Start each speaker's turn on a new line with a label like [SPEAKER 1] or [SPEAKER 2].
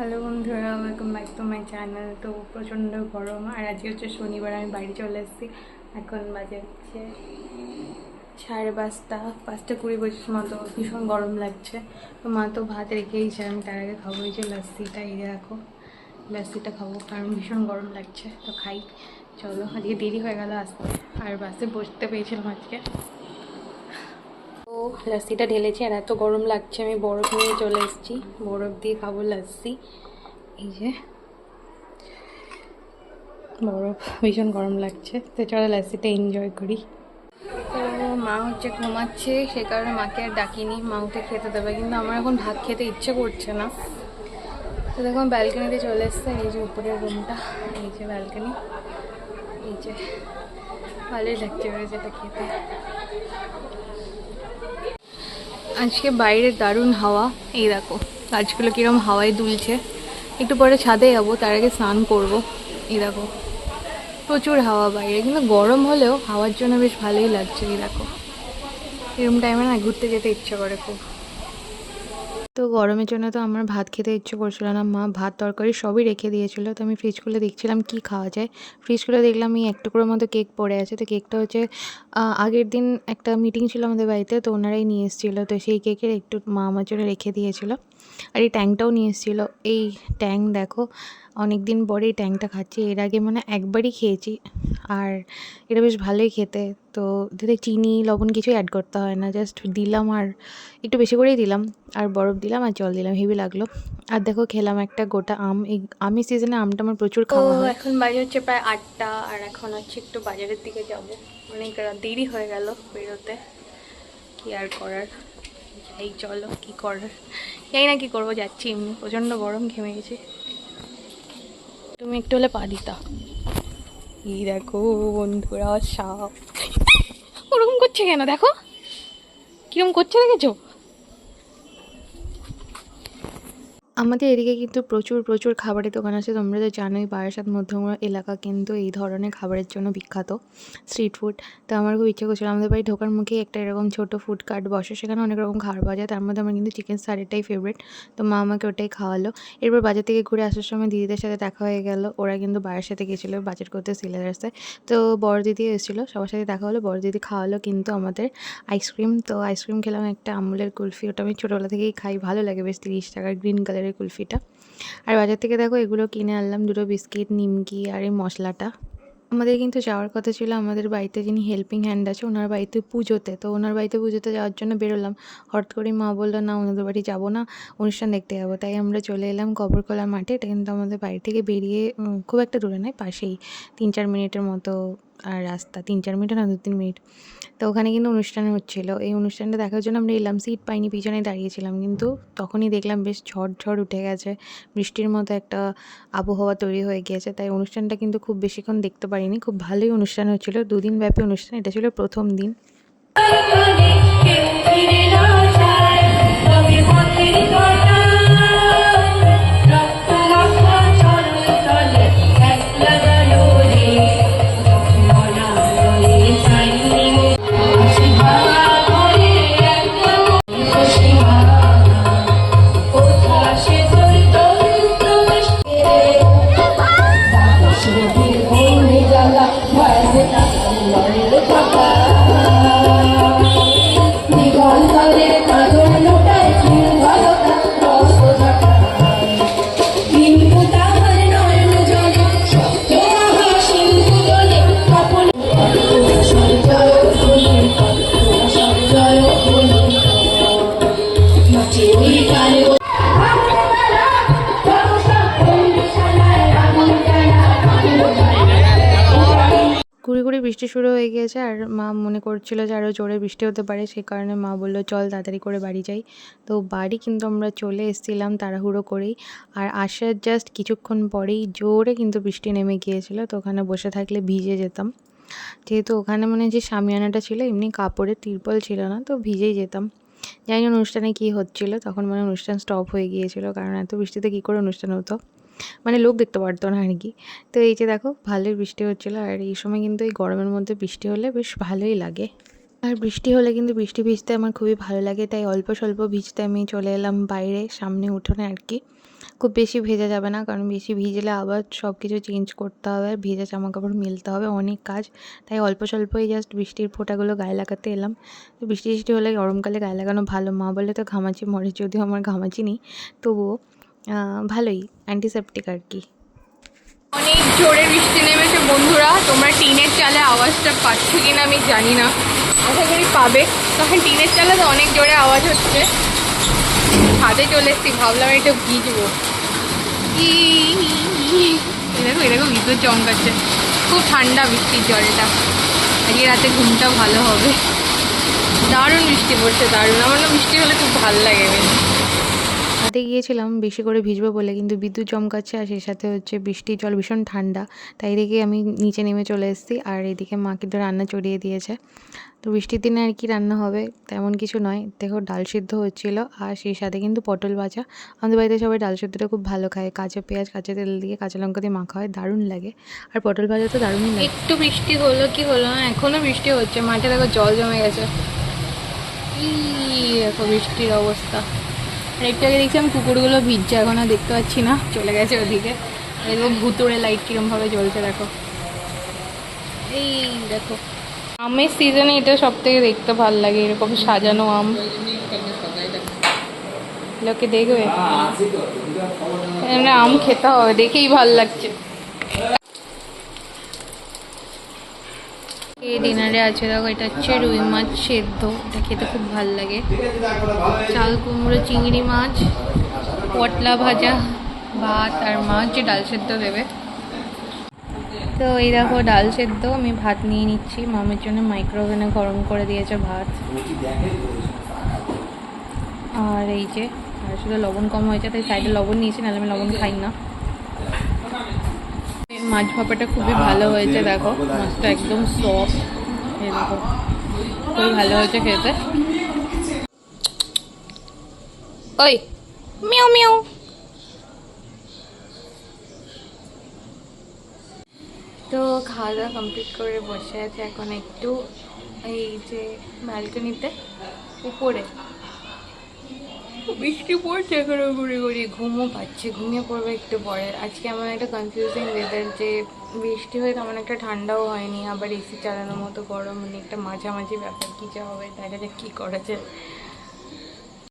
[SPEAKER 1] Hello বন্ধুরা welcome back to my channel তো প্রচণ্ড গরম, আর আজকে হচ্ছে শনিবার, আমি বাড়ি চলে এসেছি। এখন বাজে হচ্ছে সাড়ে পাঁচটা পাঁচটা কুড়ি পঁচিশ মতো ভীষণ গরম লাগছে। তো মা তো ভাত রেখেইছে, আমি তার আগে খাব এই যে লাস্সিটা এই রাখো লাস্সিটা খাব, কারণ ভীষণ গরম লাগছে। তো খাই, চলো, আজকে দেরি হয়ে গেল আসতে। আর বাসে বসতে পেয়েছিলাম আজকে। লাস্সিটা ঢেলেছি আর এত গরম লাগছে, আমি বরফ নিয়ে চলে এসেছি। বরফ দিয়ে খাব লাস্সি এই যে, বরফ, ভীষণ গরম লাগছে। তো চলো লাস্সিটা এনজয় করি। তো মা হচ্ছে ঘুমাচ্ছে, সে কারণে মাকে আর ডাকিনি। মা উঠে খেতে দেবে, কিন্তু আমার এখন ভাত খেতে ইচ্ছে করছে না। তো দেখো ব্যালকনিতে চলে এসছে, এই যে উপরের রুমটা এই যে ব্যালকনি এই যে, ভালোই লাগছে যেটা খেতে। আজকে বাইরে দারুণ হাওয়া। এই দেখো, গাছগুলো কিরম হাওয়ায় দুলছে। একটু পরে ছাদে যাব, তার আগে স্নান করব। এই দেখো, প্রচুর হাওয়া বাইরে, কিন্তু গরম হলেও হাওয়ার জন্য বেশ ভালোই লাগছে, এই দেখো। এরকম টাইমে না ঘুরতে যেতে ইচ্ছা করে খুব। তো গরমের জন্য তো আমার ভাত খেতে ইচ্ছে করছিল না। মা ভাত, তরকারি সবই রেখে দিয়েছিল। তো আমি ফ্রিজ খুলে দেখছিলাম কি খাওয়া যায়। ফ্রিজ খুলে দেখলাম এই এক মতো কেক পড়ে আছে। তো কেকটা হচ্ছে আগের দিন একটা মিটিং ছিল আমাদের বাড়িতে, তো ওনারাই নিয়ে এসেছিল। তো সেই কেকের একটু মা আমার জন্য রেখে দিয়েছিল। আর এই ট্যাংটাও নিয়ে এসেছিল। এই ট্যাং দেখো অনেক দিন পরে এই ট্যাংটা খাচ্ছি। এর আগে মানে একবারই খেয়েছি আর এটা বেশ ভালোই খেতে। তো এতে চিনি লবণ কিছুই অ্যাড করতে হয় না। জাস্ট দিলাম আর একটু বেশি করেই দিলাম। আর বরফ দিলাম আর জল দিলাম হেভি লাগল। আর দেখো খেলাম একটা গোটা আম। এই আমি সিজনে আমটা আমার প্রচুর খাওয়া হয়। এখন বাজে হচ্ছে প্রায় আটটা আর এখন হচ্ছে একটু বাজারের দিকে যাব। অনেক দেরি হয়ে গেল বেরোতে। কি আর করার? যাই চলো কি করার? জানি না কি করব যাচ্ছি এমনি। প্রচণ্ড গরম ঘেমে গেছি। তুমি একটু হলে পা দিতা। এই দেখো বন্ধুরা, সাপ। ওরকম করছে কেন? দেখো। কিরম করছে দেখেছ? আমাদের এদিকে কিন্তু প্রচুর প্রচুর খাবারের দোকান আছে। তোমরা তো জানোই বারাসাত মধ্যমগ্রাম এলাকা কিন্তু এই ধরনের খাবারের জন্য বিখ্যাত স্ট্রিট ফুড তো আমার খুব ইচ্ছে করছিল, আমাদের বাড়ি ঢোকার মুখে একটা এরকম ছোটো ফুড কার্ট বসে, সেখানে অনেক রকম খাবার পাওয়া যায় তার মধ্যে আমার কিন্তু চিকেন সারিটাই ফেভারিট তো মা আমাকে ওটাই খাওয়ালো। এরপর বাজার থেকে ঘুরে আসার সময় দিদিদের সাথে দেখা হয়ে গেল। ওরা কিন্তু বাড়ির সাথে গেছিল বাজার করতে সিলেদার্সে তো বড় দিদি এসেছিল, সবার সাথে দেখা হলো। বড় দিদি খাওয়ালো কিন্তু আমাদের আইসক্রিম তো আইসক্রিম খেলাম একটা আমুলের কুলফি। ওটা আমি ছোটোবেলা থেকেই খাই। ভালো লাগে বেশ তিরিশ টাকার গ্রিন কালারের কুলফিটা। আর বাজার থেকে দেখো এগুলো কিনে আনলাম, দুটো বিস্কিট, নিমকি আর এই মশলাটা। আমাদের কিন্তু যাওয়ার কথা ছিল, আমাদের বাড়িতে যিনি হেল্পিং হ্যান্ড আছে, ওনার বাড়িতে পুজোতে, তো ওনার বাড়িতে পুজোতে যাওয়ার জন্য বেরোলাম। হঠাৎ করে মা বলল, না, ওনাদের বাড়ি যাব না, অনুষ্ঠান দেখতে যাব। তাই আমরা চলে এলাম কবরকলা মাঠে। এটা কিন্তু আমাদের বাড়ি থেকে বেরিয়ে খুব একটা দূরে নয়, পাশেই তিন চার মিনিটের মতো আর রাস্তা, তিন চার মিনিট না, দু তিন মিনিট। তো ওখানে কিন্তু অনুষ্ঠান হচ্ছিল। এই অনুষ্ঠানটা দেখার জন্য আমরা এলাম, সিট পাইনি পিছনে দাঁড়িয়েছিলাম কিন্তু তখনই দেখলাম বেশ ঝড় ঝড় উঠে গেছে, বৃষ্টির মতো একটা আবহাওয়া তৈরি হয়ে গিয়েছে। তাই অনুষ্ঠানটা কিন্তু খুব বেশিক্ষণ দেখতে পারিনি। খুব ভালোই অনুষ্ঠান হচ্ছিল। দুদিন ব্যাপী অনুষ্ঠান। এটা ছিল প্রথম দিন।
[SPEAKER 2] দিগন্তরের
[SPEAKER 1] গুড়ি গুড়ি বৃষ্টি শুরু হয়ে গিয়েছে। আর মা মনে করছিল যে আরও জোরে বৃষ্টি হতে পারে সেই কারণে মা বলল, চল তাড়াতাড়ি করে বাড়ি যাই। তো বাড়ি কিন্তু আমরা চলে এসেছিলাম তাড়াহুড়ো করেই। আর আসার জাস্ট কিছুক্ষণ পরেই জোরে কিন্তু বৃষ্টি নেমে গিয়েছিল, তো ওখানে বসে থাকলে ভিজে যেতাম। যেহেতু ওখানে মানে যে সামিয়ানাটা ছিল, এমনি কাপড়ের তিরপল ছিল না, তো ভিজেই যেতাম। জানি অনুষ্ঠানে কী হচ্ছিল, তখন মানে অনুষ্ঠান স্টপ হয়ে গিয়েছিল, কারণ এত বৃষ্টিতে কী করে অনুষ্ঠান হতো? মানে লোক দেখতে পারতো না আর কি। তো এই যে দেখো, ভালোই বৃষ্টি হচ্ছিল আর এই সময় কিন্তু এই গরমের মধ্যে বৃষ্টি হলে বেশ ভালোই লাগে। আর বৃষ্টি হলে কিন্তু বৃষ্টি ভিজতে আমার খুবই ভালো লাগে, তাই অল্প স্বল্প ভিজতে আমি চলে এলাম বাইরে, সামনে উঠোনে আর কি। খুব বেশি ভেজা যাবে না, কারণ বেশি ভিজলে আবার সব কিছু চেঞ্জ করতে হবে ভেজা জামা কাপড় মেলতে হবে অনেক কাজ। তাই অল্প স্বল্পই জাস্ট বৃষ্টির ফোঁটাগুলো গায়ে লাগাতে এলাম। তো বৃষ্টি বৃষ্টি হলে গরমকালে গায়ে লাগানো ভালো, মা বলে তো ঘামাচি মরে যদিও আমার ঘামাচি নেই তবুও ভালোই অ্যান্টিসেপটিক আর কি। অনেক জোরে বৃষ্টি নেমেছে বন্ধুরা, তোমরা টিনের চালে আওয়াজটা পাচ্ছ কিনা আমি জানি না। আশা করি পাবে। তখন টিনের চালে তো অনেক জোরে আওয়াজ হচ্ছে। ছাদে চলে এসছি, ভাবলাম একটু ভিজবো। দেখো এরকম বিদ্যুৎ চমকাচ্ছে। খুব ঠান্ডা বৃষ্টির জলটা আজকে রাতে ঘুমটা ভালো হবে। দারুণ বৃষ্টি পড়ছে, দারুণ। আমার না বৃষ্টি হলে খুব ভালো লাগে। বেশ ছাদে গিয়েছিলাম, বেশি করে ভিজবো বলে, কিন্তু বিদ্যুৎ চমকাচ্ছে আর সেই সাথে হচ্ছে বৃষ্টির জল ভীষণ ঠান্ডা। তাই দেখে আমি নিচে নেমে চলে এসেছি আর এদিকে মাকে তো রান্না চড়িয়ে দিয়েছে। তো বৃষ্টির দিনে আর কি রান্না হবে, তেমন কিছু নয়। দেখো ডাল সিদ্ধ হচ্ছিল আর সেই সাথে কিন্তু পটল ভাজা। আমাদের বাড়িতে সবাই ডাল সিদ্ধটা খুব ভালো খায়। কাঁচা পেঁয়াজ, কাঁচা তেল দিয়ে কাঁচা লঙ্কা দিয়ে মাখা হয়, দারুণ লাগে। আর পটল ভাজা তো দারুণই লাগে। একটু বৃষ্টি হলো কি হলো না এখনও বৃষ্টি হচ্ছে। মাঠে দেখো জল জমে গেছে। বৃষ্টির অবস্থা। আর একটু আগে দেখছিলাম কুকুরগুলো ভিজছে, এখন আর দেখতে পাচ্ছি না। চলে গেছে ওদিকে। এরকম ভুতুড়ে লাইট কিরমভাবে জ্বলছে, দেখো। এই দেখো। আমের সিজনে এটা সব থেকে দেখতে ভালো লাগে, এরকম সাজানো আম। লোকে দেখবে। আম খেতে হবে, দেখেই ভালো লাগছে। ডিনারে আছে, দেখো, এটা হচ্ছে রুই মাছ সেদ্ধ। এটা খেতে খুব ভালো লাগে। চাল, কুমড়ো, চিংড়ি মাছ, পটলা ভাজা, ভাত আর মাছ, যে ডাল সেদ্ধ দেবে। তো এই দেখো, ডাল সেদ্ধ, আমি ভাত নিয়ে নিচ্ছি। মামের জন্য মাইক্রোওভেনে গরম করে দিয়েছে ভাত। আর এই যে, আর শুধু লবণ কম হয়েছে, তাই সাইডে লবণ নিয়েছি, নাহলে আমি লবণ খাই না। মাছ ভাপাটা খুবই ভালো হয়েছে, দেখো। মাছটা একদম সফট ভালো হয়েছে ওই, মিউ তো খাওয়া দাওয়া কমপ্লিট করে বসে আছে এখন একটু এই যে ব্যালকনিতে উপরে। বৃষ্টি পড়ছে এখনও, ঘুরে ঘুরে। ঘুমও পাচ্ছে, ঘুমিয়ে পড়বে একটু পরে। আজকে এমন একটা কনফিউজিং ওয়েদার যে বৃষ্টি হয়ে তেমন একটা ঠান্ডাও হয়নি, আবার এসি চালানোর মতো গরম মানে একটা মাঝামাঝি ব্যাপার, কী যা হবে, দেখা যাক কী করা যায়।